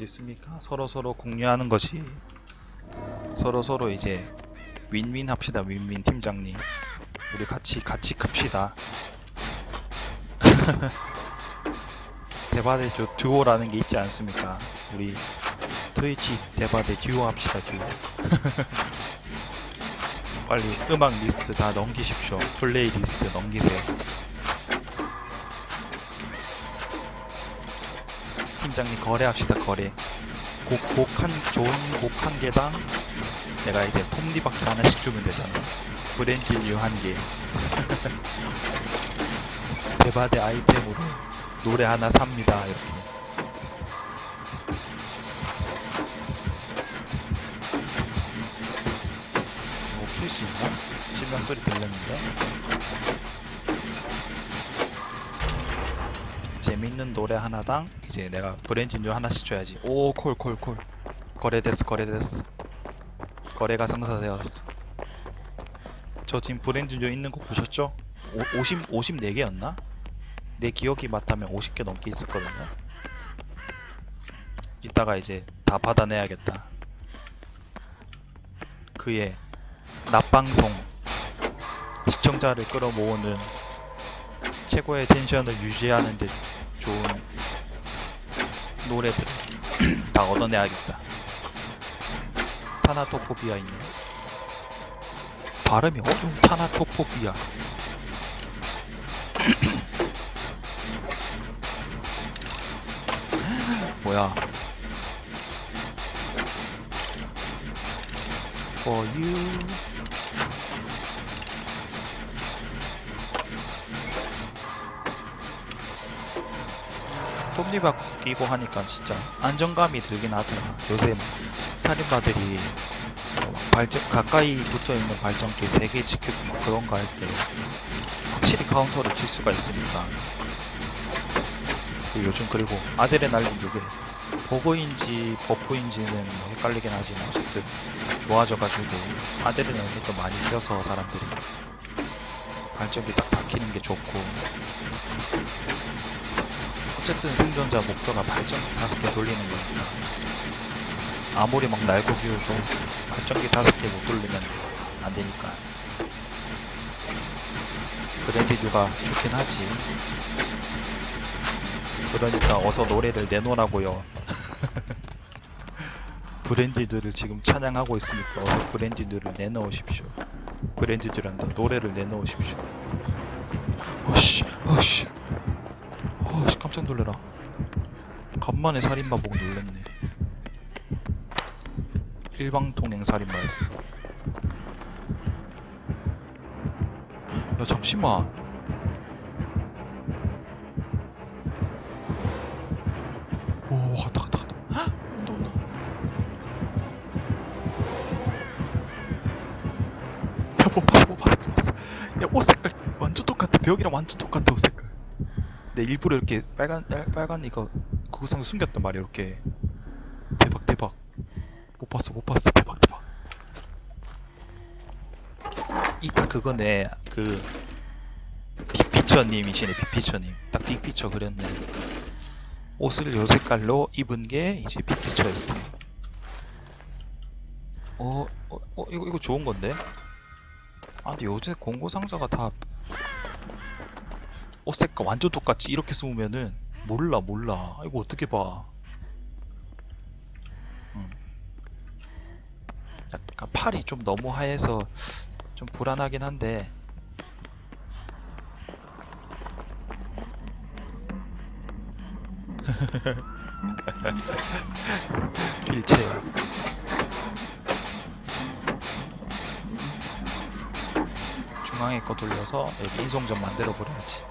어디 있습니까? 서로 서로 공유하는 것이 서로 서로 이제 윈윈 합시다 윈윈 팀장님. 우리 같이 같이 큽시다. 대바대조 듀오라는 게 있지 않습니까? 우리 트위치 대바대 듀오 합시다 듀오. 빨리 음악 리스트 다 넘기십시오. 플레이 리스트 넘기세요 팀장님 거래합시다 거래. 곡곡한 좋은 곡 한 개당 내가 이제 톱니바퀴 하나씩 주면 되잖아. 브랜딜류 한개. 대바대 아이템으로 노래 하나 삽니다 이렇게. 뭐 킬 수 있나? 실명 소리 들렸는데 재밌는 노래 하나당 이제 내가 브랜진류 하나씩 줘야지. 오 콜 콜 콜. 거래됐어 거래됐어. 거래가 성사되었어. 저 지금 브랜진류 있는 거 보셨죠? 오, 50, 54개였나? 내 기억이 맞다면 50개 넘게 있었거든요. 이따가 이제 다 받아내야겠다. 그의 낮방송. 시청자를 끌어모으는 최고의 텐션을 유지하는 데 좋은 노래들 다 얻어내야겠다. 타나토포비아 있네. 발음이 어려운 타나토포비아. 뭐야? For you. 톱니바퀴 끼고 하니까 진짜 안정감이 들긴 하더라. 요새 살인마들이 발전 가까이 붙어 있는 발전기 3개 지키고 막 그런 거 할 때 확실히 카운터를 칠 수가 있으니까. 그리고 요즘 그리고 아드레날린 이게 버그인지 버프인지는 뭐 헷갈리긴 하지만 어쨌든 좋아져가지고 아드레날린도 많이 껴서 사람들이 발전기 딱 박히는 게 좋고 어쨌든 생존자 목표가 발전기 다섯 개 돌리는 거니까. 아무리 막 날고 기우도 발전기 다섯 개 못 돌리면 안 되니까. 그랜디류가 좋긴 하지. 그러니까 어서 노래를 내놓으라고요. 브랜디들을 지금 찬양하고 있으니까 어서 브랜디들을 내놓으십시오. 브랜디들한테 노래를 내놓으십시오 놀래라. 간만에 살인마 보고 놀랬네. 일방통행 살인마였어. 야 잠시만. 오 갔다 갔다 갔다. 헉! 온다 온다. 야못 봤어 못 봤어 못 봤어? 야옷 색깔 완전 똑같아. 벽이랑 완전 똑같아 옷 색깔 내 일부러 이렇게 빨간 빨- 빨간 이거 구상 숨겼단 말이야 이렇게. 대박 대박. 못 봤어 못 봤어. 대박 대박. 이딱 그거네. 그 빅피처님이시네 빅피처님. 딱 빅피처 그렸네. 옷을 요 색깔로 입은 게 이제 빅피처였어. 어, 어, 어 이거 이거 좋은 건데? 아 근데 요새 공고 상자가 다 옷 색깔 완전 똑같이 이렇게 쓰면은 몰라 몰라. 이거 어떻게 봐? 음. 약간 팔이 좀 너무 하얘서 좀 불안하긴 한데. 필체. 중앙에 거 돌려서 여기 인송전 만들어 버려야지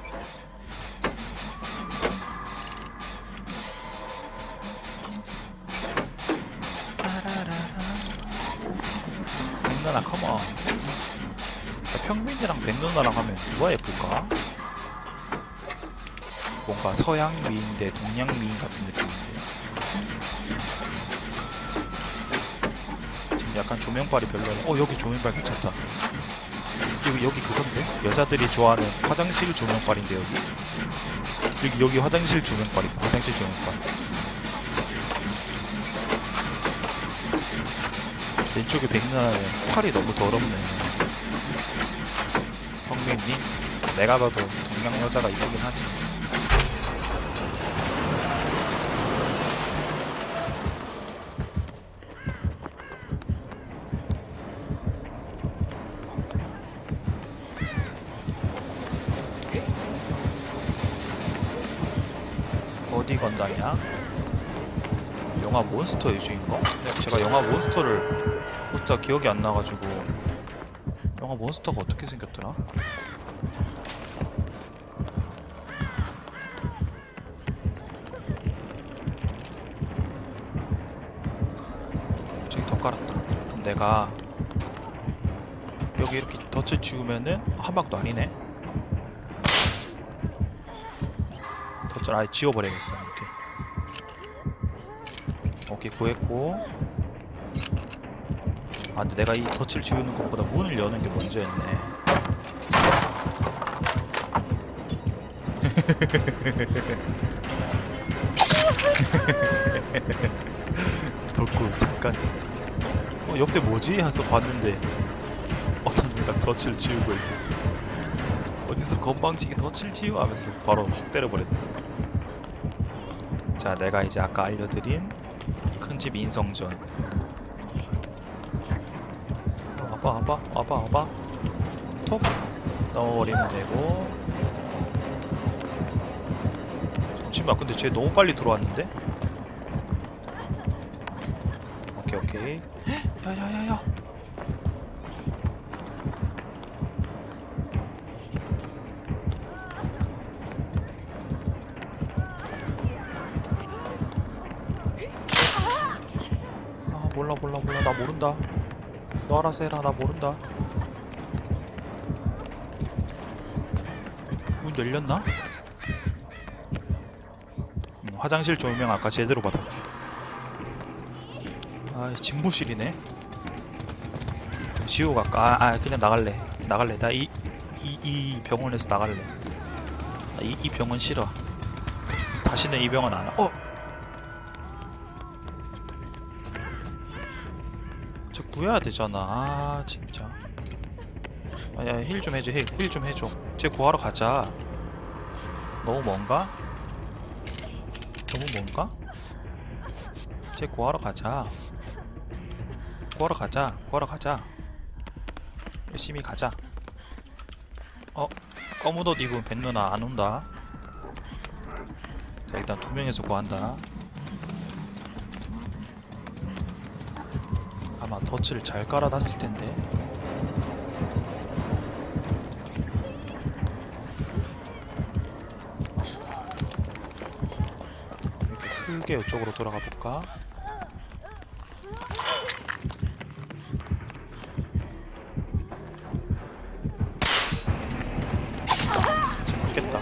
평민이랑 백누나랑 하면 누가 예쁠까? 뭔가 서양 미인 대 동양 미인 같은 느낌인데? 지금 약간 조명빨이 별로네 어 여기 조명빨 괜찮다. 여기 여기 그건데 여자들이 좋아하는 화장실 조명빨인데 여기? 여기 여기 화장실 조명빨이다. 화장실 조명빨. 왼쪽에 백날 팔이 너무 더럽네. 황민님, 내가 봐도 동양 여자가 이쁘긴 하지. 어디 건담이야? 영화 몬스터 의 주인공? 네, 제가 영화 몬스터를 진짜 기억이 안 나가지고 영화 몬스터가 어떻게 생겼더라? 저기 더 깔았다. 그럼 내가 여기 이렇게 덫을 지우면은 한 방도 아니네. 덫을 아예 지워버려야겠어. 이렇게. 오케이 구했고 아 근데 내가 이 덫을 지우는 것보다 문을 여는 게 먼저였네. 덕구 잠깐. 어 옆에 뭐지? 해서 봤는데 어떤 애가 덫을 지우고 있었어. 어디서 건방지게 덫을 지우 하면서 바로 훅 때려버렸네. 자 내가 이제 아까 알려드린 큰집 인성전 와봐 와봐 와봐 와봐. 톡. 넣어버리면 되고. 잠시만 근데 쟤 너무 빨리 들어왔는데? 오케이 오케이. 헉, 야야야야. 아 몰라 몰라 몰라. 나 모른다 너 알아서 해라 나 모른다 문 열렸나? 음, 화장실 조명 아까 제대로 받았어 아 집무실이네 지우 갈까? 아, 아 그냥 나갈래 나갈래 나 이 이, 이 병원에서 나갈래 나 이, 이 병원 싫어 다시는 이 병원 안 와. 어? 구해야 되잖아. 아, 진짜. 아야, 힐 좀 해줘. 힐 좀 해줘. 쟤 구하러 가자. 너무 먼가? 너무 먼가? 쟤 구하러 가자. 구하러 가자. 구하러 가자. 열심히 가자. 어? 검은 옷 입은 벤 누나 안 온다. 자, 일단 두 명에서 구한다. 아마 덫을 잘 깔아놨을 텐데. 크게 이쪽으로 돌아가 볼까? 맞겠다.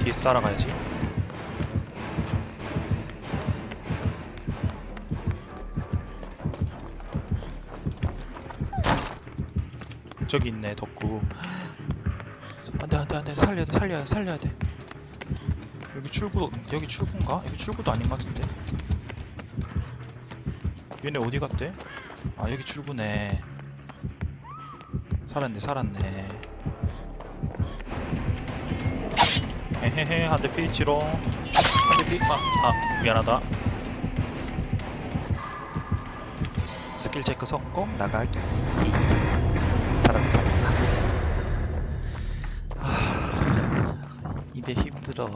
뒤에서 따라가야지. 저기 있네 덕구 안돼 안돼 안돼. 살려야 돼 살려야 돼 살려야 돼. 여기 출구 여기 출구인가? 여기 출구도 아닌 것 같은데. 얘네 어디 갔대? 아 여기 출구네. 살았네 살았네. 헤헤헤 한대 피치롱. 한대 피.. 아, 아 미안하다. 스킬 체크 성공 나가기 힘들어.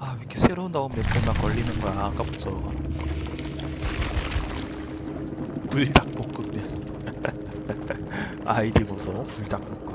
아, 왜 이렇게 새로 나온 맵들만 걸리는 거야, 아까부터. 불닭볶음면. 아이디 보소, 불닭볶음면.